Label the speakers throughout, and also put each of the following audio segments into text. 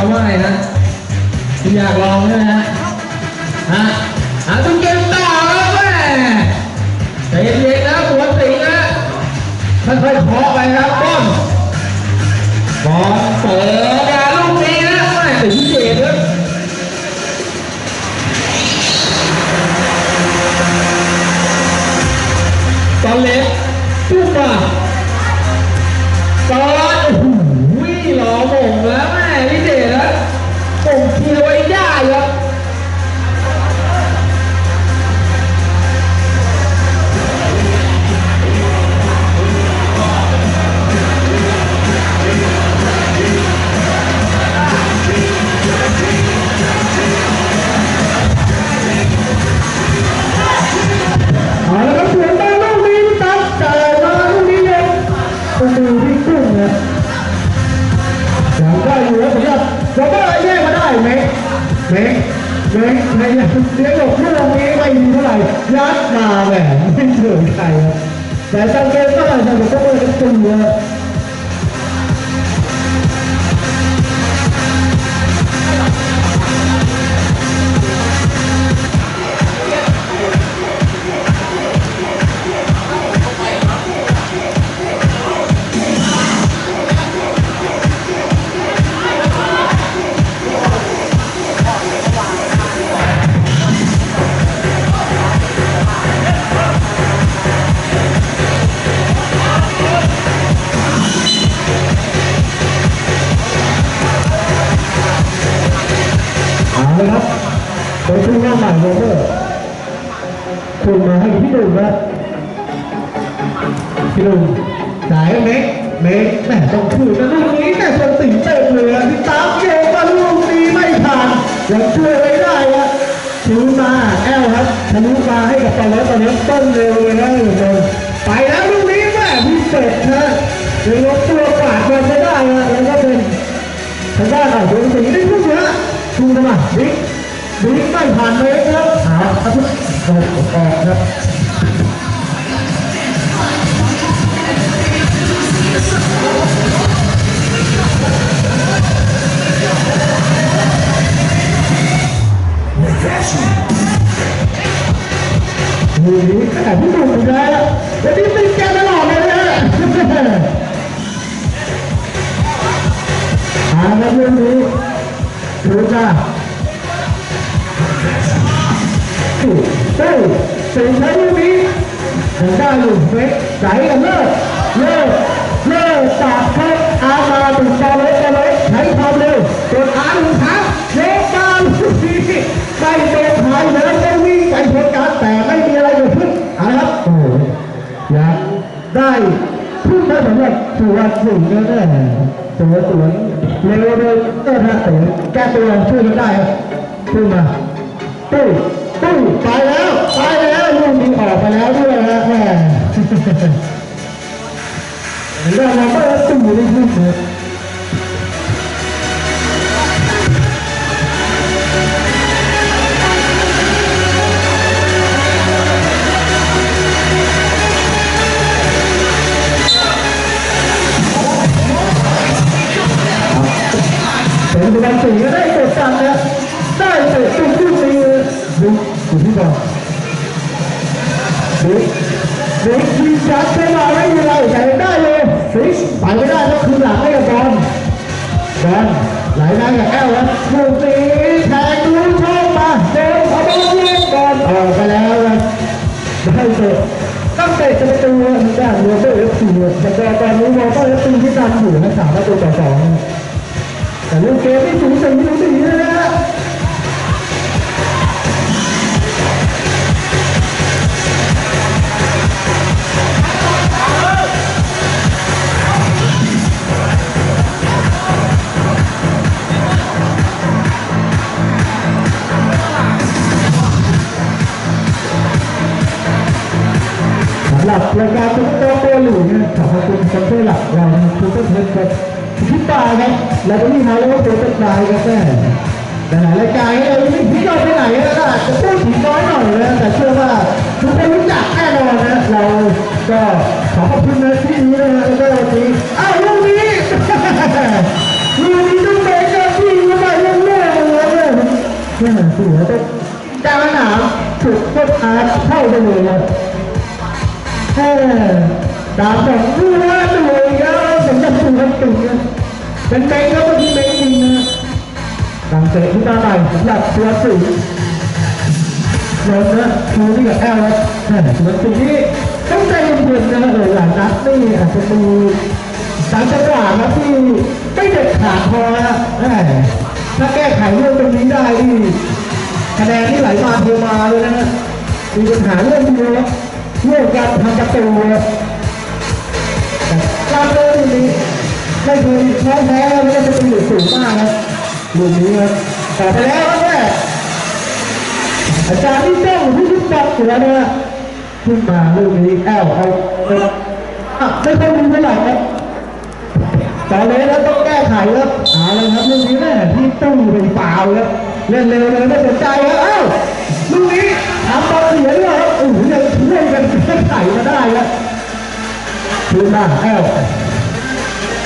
Speaker 1: เห
Speaker 2: รอเขาว่าไงนะคุณอยากลองใช่ไหมฮะฮะ แต่สั กับตอนนี้ตอนนี้นต้นเร็วเลยนะทุกคนไปแล้วลูกนี้แม่พิเศษนะยังลดตัวกวาดมันไม่ได้อะแล้วก็เป็นทางด้านขอ่าวดวงสีได้ลูกเยอะชูทำไมบิ๊กบิ๊กไม่ผ่านเลยครับหาครับออกออกครับ Fashion. ดูนี้ขนาดที่ดูอยู่แล้วแล้วนี่ติดแกตลอดเลยนะอาครับเรื่องนี้ดูจ้าตู้ตู้สิ่งใช้เรื่องนี้ยังได้อยู่เฟกใจกันเลิกเลิกเลิกจากแครับอามาถึงตอเล็กตอเล็กใช้ความเร็วกดอาหนึ่งครั้งเล็กมาลูกนี้ได้โดนหายแล้วก็วิ่งไปเชนกันแต่ไม่มีอะไรเกิดขึ้นเอาละครับโอ้ยยัง ได้ผู้ได้สำเรับตัวสิ่งนี้แน่ตัวสวนเร็วเลยเออนะแต่แก้ตัวช่วยกันได้ครับขึ้นมาตุ้ยตุ้ยไปแล้วไปแล้วลูกมีออกไปแล้วด้วยนะแม่เรื่องมันก็ตุ้ยได้ขึ้นเลย แล้วก็นี่ฮาโลโปรเจกต์ไลน์ครับแม่แต่หลายรายการเนี่ยไม่พิจาราไปไหนนะก็อาจจะพูดถึงน้อยหน่อยนะแต่เชื่อว่าทุกคนรู้จักแน่นอนนะเราก็ขอขอบคุณนะที่นี้นะแล้วก็วันนี้อ้าวลูกนี้ลูกนี้ต้องเป็นเจ้าที่มาใหม่เรื่องแรกเลยเนี่ยแม่เสือต้องกลางสนาถูกต้นอาเข้าไปเลยนะแค่ดาวสองคู่นะตัวเอีกแล้วสำหรับตัวคนตุ่นนะ เป็นเบงแล้วก็ที่เบงจริงนะต่างเตะที่ตาใหม่สำหรับตัวสื่อลงนะคือนี่กับแอลนะแม่ตัวสื่อนี่ต้องใจเย็นๆนะเออหลายนัดนี่อาจจะมีสามจังหวะนะที่ไม่เด็ดขาดพอนะถ้าแก้ไขเรื่องตรงนี้ได้นี่คะแนนที่ไหลมาเทมาเลยนะมีปัญหาเรื่องเดียวเรื่องการทำประตู ไม่เคยแพ้แพ้ไม่ได้เป็นอยู่สูงมากครับลูกนี้ครับแต่ไปแล้วครับแม่อาจารย์ที่เจ้าที่ชุดจับเสือเนี่ยขึ้นมาลูกนี้แอลเอาอะไม่ค่อยดีเท่าไหร่ครับตอนนี้แล้วต้องแก้ไขครับเอาเลยครับลูกนี้แม่ที่ตู้ไปเปล่าครับเล่นเร็วเลยไม่สนใจครับเอ้าลูกนี้ทำบอลเสียด้วยครับโอ้โหยังช่วยกันแก้ไขมาได้ครับคืนมาแอล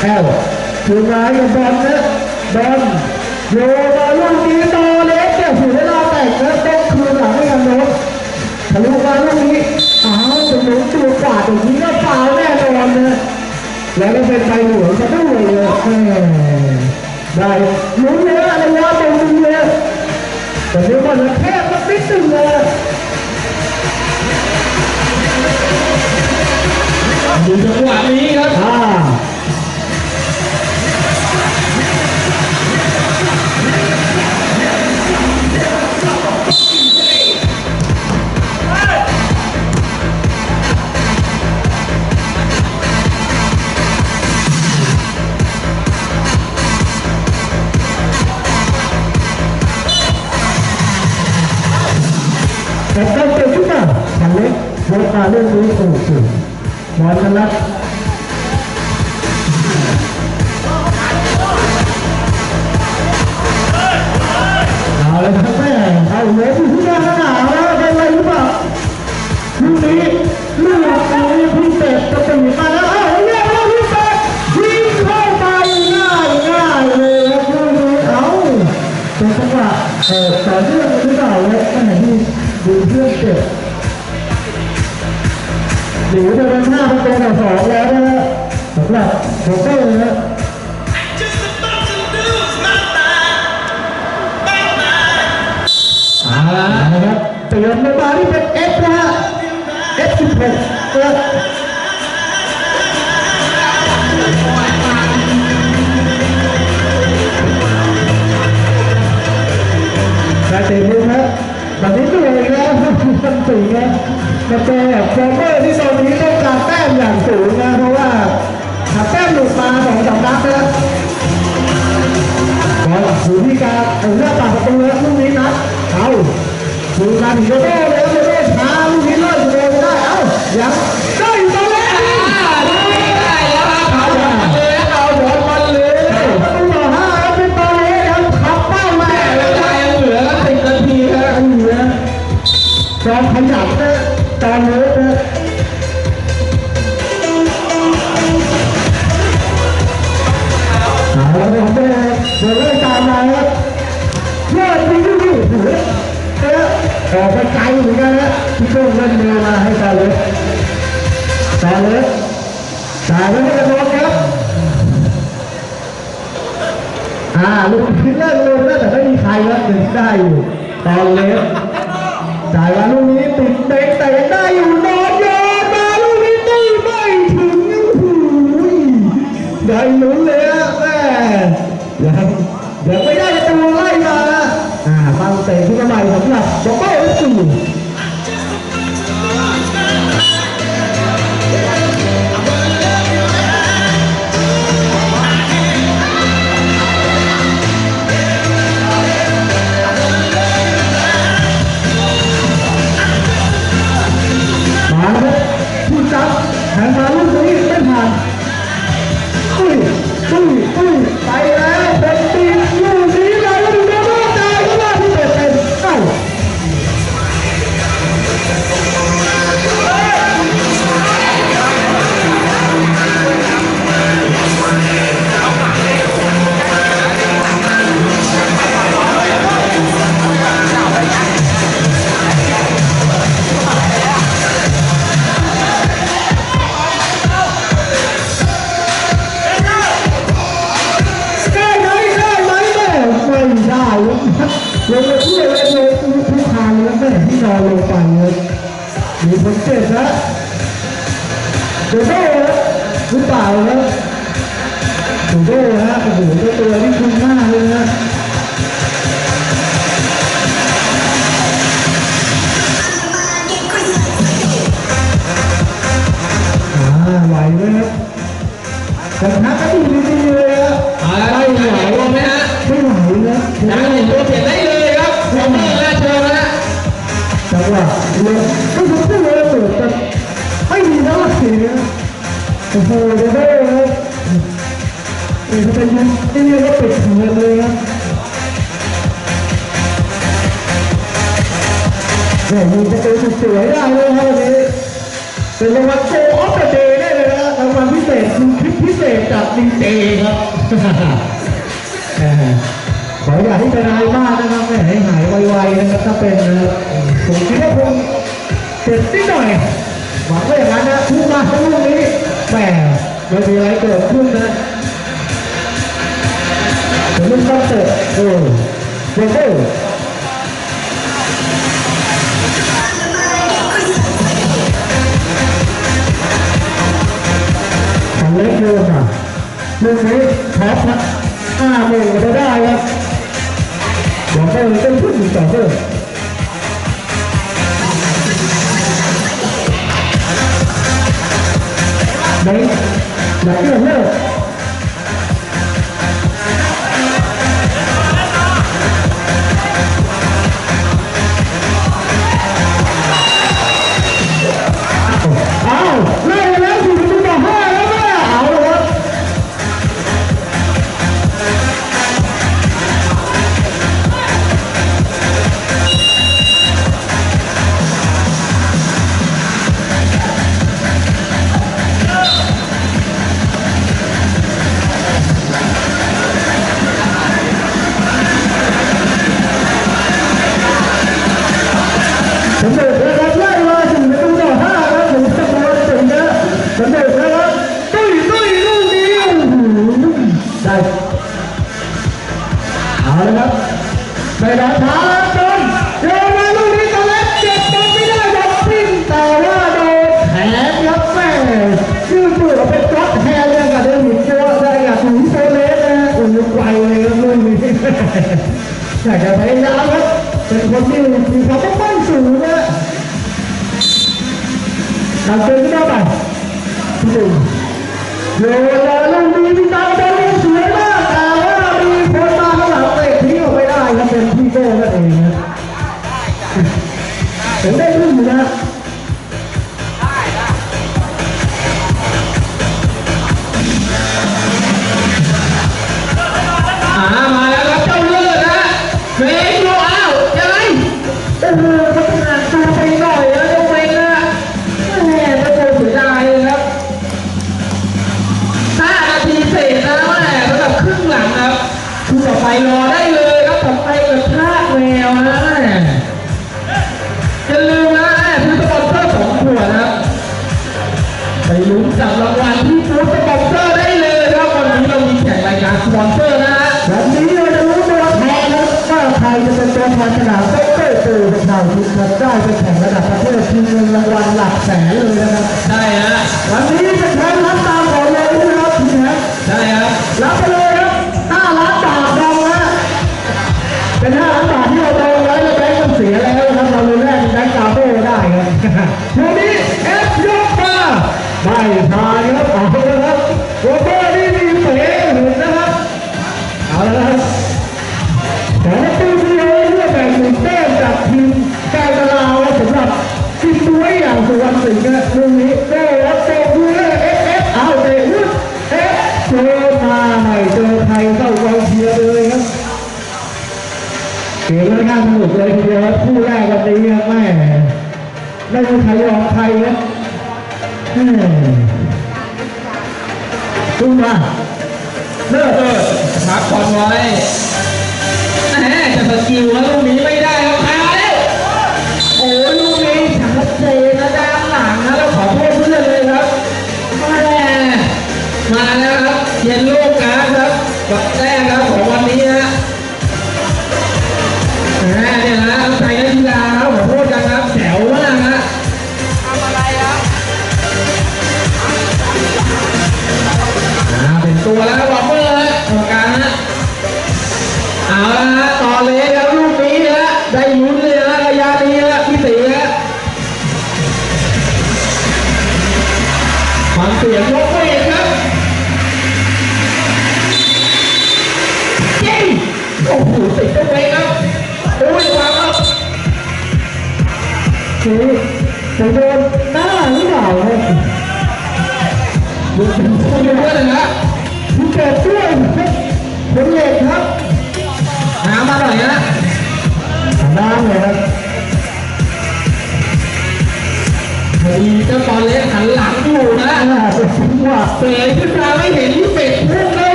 Speaker 2: แอลคืนมากับบอลนะบอลโยนมาลูกนี้ต่อเล็กเนี่ยถึงเวลาแตกแล้วต้องคืนหลังให้กันโน้ตทะลุมาลูกนี้อ้าวเป็นหนุนตัวกวาดอย่างนี้ก็ฟาวแน่นอนนะแล้วก็เป็นใบหลวงมาด้วยเลยแหมได้ลุ้นเยอะระยะตรงนี้เลยแต่เดี๋ยวมันแคบสักนิดหนึงเลย
Speaker 1: ดูจังหวะนี้ครับ
Speaker 2: เจอขึ้นเล็กยกมาเรื่องนี้โอ้โหบอลกันะเอาเลยครับแม่เอาเลือที่ที่หน้าหนาวแล้วเป็นไรหรือเปล่าลูกนี้เลูกนี้พี่เป็ดจะตีมาแล้วเอ้าเรียกว่าพี่เป็ดยิงเข้าไปง่ายง่ายเลยครับลูกนี้เอ้าเป็นจังหวะเออต่อเนื่องหรือเปล่าเลยขณะที่ดูเพื่อนเจ็บ หนีไปเป็นห้าประตูต่อสองแล้วนะฮะสำหรับโคเต้นะ
Speaker 3: Just about to lose my mind, my mind.
Speaker 1: เอาละ
Speaker 2: นะครับเปลี่ยนลงมาที่เป็น F นะฮะ F16 นะครับแต่เตะมุมนะแบบนี้ก็เลยนะมัน สูงนะมาเจอแบบโฟเมอร์ที่ตอนนี้ต้องการแต้มอย่างสูงนะเพราะว่าถ้าแต้มหลุดมาสองสามนัดนะบอลอยู่ที่การเอาเลือกปากประตูแล้วลูกนี้นะเอาดูการถึงโยโก้เลยโยโก้ช้าลูกนี้เลิศเลยไม่ได้เอ้ายัง จอมขยับนะจอมเลิศนะเอาละครับเดี๋ยวเริ่มตามมาครับเลิศจริงๆดิโอ้โหเอออกไปไกลเหมือนกันนะพี่โต้งเล่นมือมาให้ตาเลิศตาเลิศตาเลิศไม่กระโดดครับอ่าลูกคิดเลิกลงแล้วแต่ไม่มีใครแล้วถึงได้อยู่ตอนเล็ก จ่ายมาลูกนี้ติดเบรกแต่ได้อยู่นอนยนมาลูกนี้ตีไม่ถึงหูยได้ลุ้นเลยอะแม่ยังยังไม่ได้ตัวไล่มาอ่าบางเตะขึ้นมาใหม่สำหรับบอกเบ้าเอฟซี กระทะก็ดูดีๆเลยอะ
Speaker 1: เละครับ
Speaker 2: ไม่ไหว
Speaker 1: ไหมฮะ
Speaker 2: ไม่ไหวนะ
Speaker 1: อยากเห็นตัวเปลี่ยนได้เลยครับรวมมือและเชิญนะ
Speaker 2: จังหวะเลงไม่รู้พูดเลยเปิดแต่ไม่มีน้ำเสียโอ้โหเดี๋ยวได้เลยเออถ้าเป็นยุคที่นี่ก็ปิดเถื่อนเลยครับแม่ยิงจะเป็นสวยได้เลยครับวันนี้เป็นรางวัลโกออฟเดอะเดย์ได้เลยนะรางวัลพิเศษคือ พิเศษจากดีเจครับแหมขออย่าที่เป็นอะไรมากนะครับแหมให้หายไวๆนะครับถ้าเป็นนะครับผมคิดว่าคงเจ็บนิดหน่อยหวังว่าอย่างนั้นนะพุ่งมาทั้งลูกนี้แหมไม่มีอะไรเกิดขึ้นนะเป็นลูกคอนเสิร์ตโอ้โหโอ้โห เล็กเดินอะลูกนี้ท็อปนะห้าโมงก็ได้ครับเดี๋ยวก็เป็นผู้หญิงต่อเพิ่มไหนไหนเรื่องเลิก กโยอ้าวยังไงโอ้โหพัฒนาตัวไปหน่อยนะเจ้าเฟงนะแหมจะโดนเสียดายเลยครับ
Speaker 1: ห้านาทีเสร็จแม่ระดับครึ่งหลังครับคุณต่อไปรอ ได้ไปแข่งระ
Speaker 2: ดับประเทศชิงเงินรางวัลหลักแสนเลยนะครับ
Speaker 1: ใช่ฮะ
Speaker 2: วันนี้จะแข่ง ไม่ใครยอม
Speaker 1: ใคร
Speaker 2: ครับแม่ดูมาเลิกเลิกพักผ่อนไว้แหมจะสกิลแล้วตรงนี้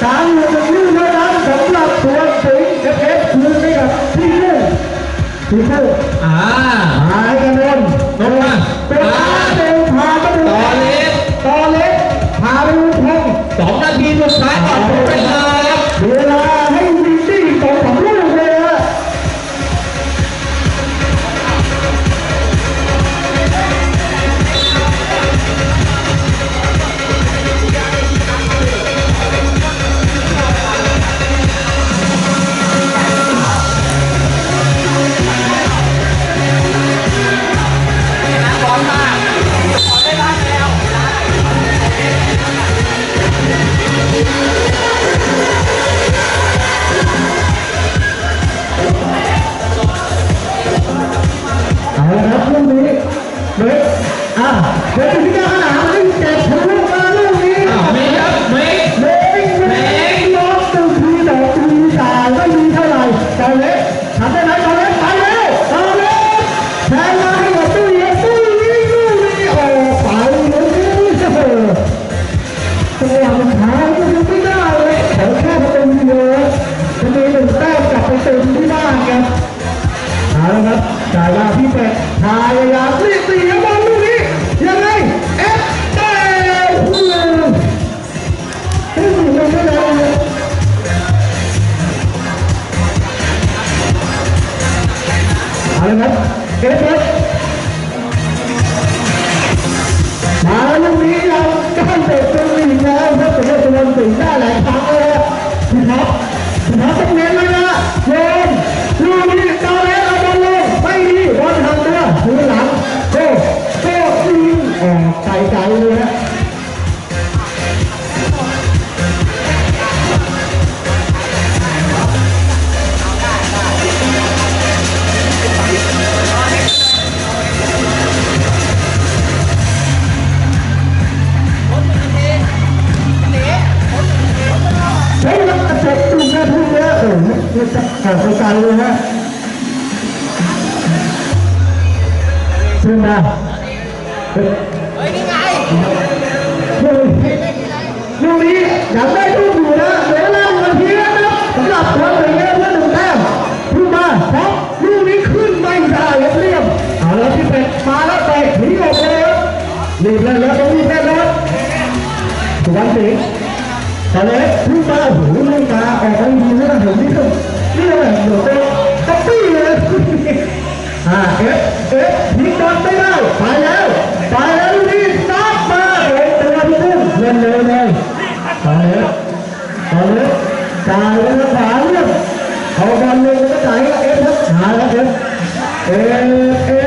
Speaker 2: สามหมื่นชื่อเท่านั้นสำหรับตัวสิงห์เพชรคืนไห้กับที่เนอร์พี่เน
Speaker 1: อร์อ่าหายกันนนนนมา ของโครงกัรเลยฮะเชิญมาเฮ้ยนี่ไงลูกนี้อยากได้ลูกอยู่นะเหลือแร
Speaker 2: งนาทีแล้
Speaker 1: วนะ
Speaker 2: สำหรับ
Speaker 1: ทางหนึ่
Speaker 2: งเงี้ยเพื่
Speaker 1: อนหนึ่งแต้มขึ้มาครับลูกนี้ขึ้น
Speaker 2: ไม่ได้เรียบเอาแล้วที่เป็ดมาแล้วเตะหนีออกเลยรับรีบเล่นแล้วต้องรีบเลยนนดับสุวรสิงห์ต
Speaker 1: อ
Speaker 2: นนี้ขึ้
Speaker 1: นมา
Speaker 2: หูลูกตาออกทันทีแล้
Speaker 1: วผมนี่ เอ่
Speaker 2: เอ๊ะเอ๊ะอลไม่ได้ไปแล้วไปแล้วลูนัดมาเป็ตัวที่นึ่งเล่นเลยเลยไปแล้ไปแล้วายเลยนะสามเลยเอาบอลเลยก็จ่เอ๊เอ๊เอ๊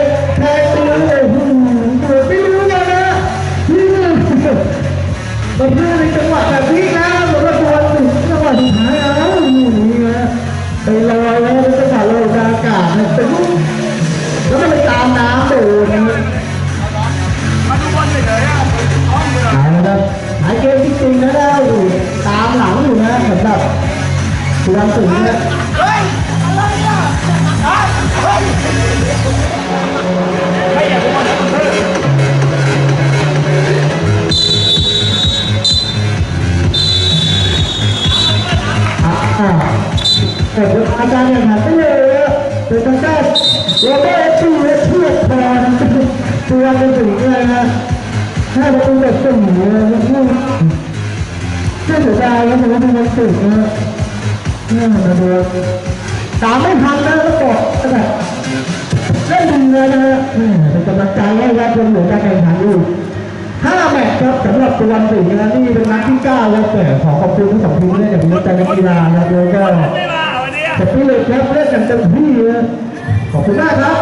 Speaker 2: หนึ่
Speaker 3: ง
Speaker 2: เป็นลูกแล้วมันไปตามน้ำโดนเอาละครับหายเกมจริงๆนะได้อยู่ตามหลังอยู่นะสำหรับสุวรัณสิงห์นะ ถ้าประตูแบบสุ่มเลยนะพูดน่าเสียดายนะผมว่าเป็นสิ่งนะนี่มาดูตามไม่ทันนะแล้วกดแบบเล่นดีเลยนะฮะเป็นกำลังใจให้ครับคนเหลือการแข่งขันอยู่ห้าแมตช์ครับสำหรับตัววันสี่นะนี่เป็นนัดที่เก้าแล้วแต่ขอขอบคุณทั้งสองทีมด้วยอย่างมีใจนักกีฬานะโดยก็
Speaker 4: ไม่มาวันนี้
Speaker 2: แต่พี่เลยครับเล่นกันเต็มที่ขอบคุณมากครับ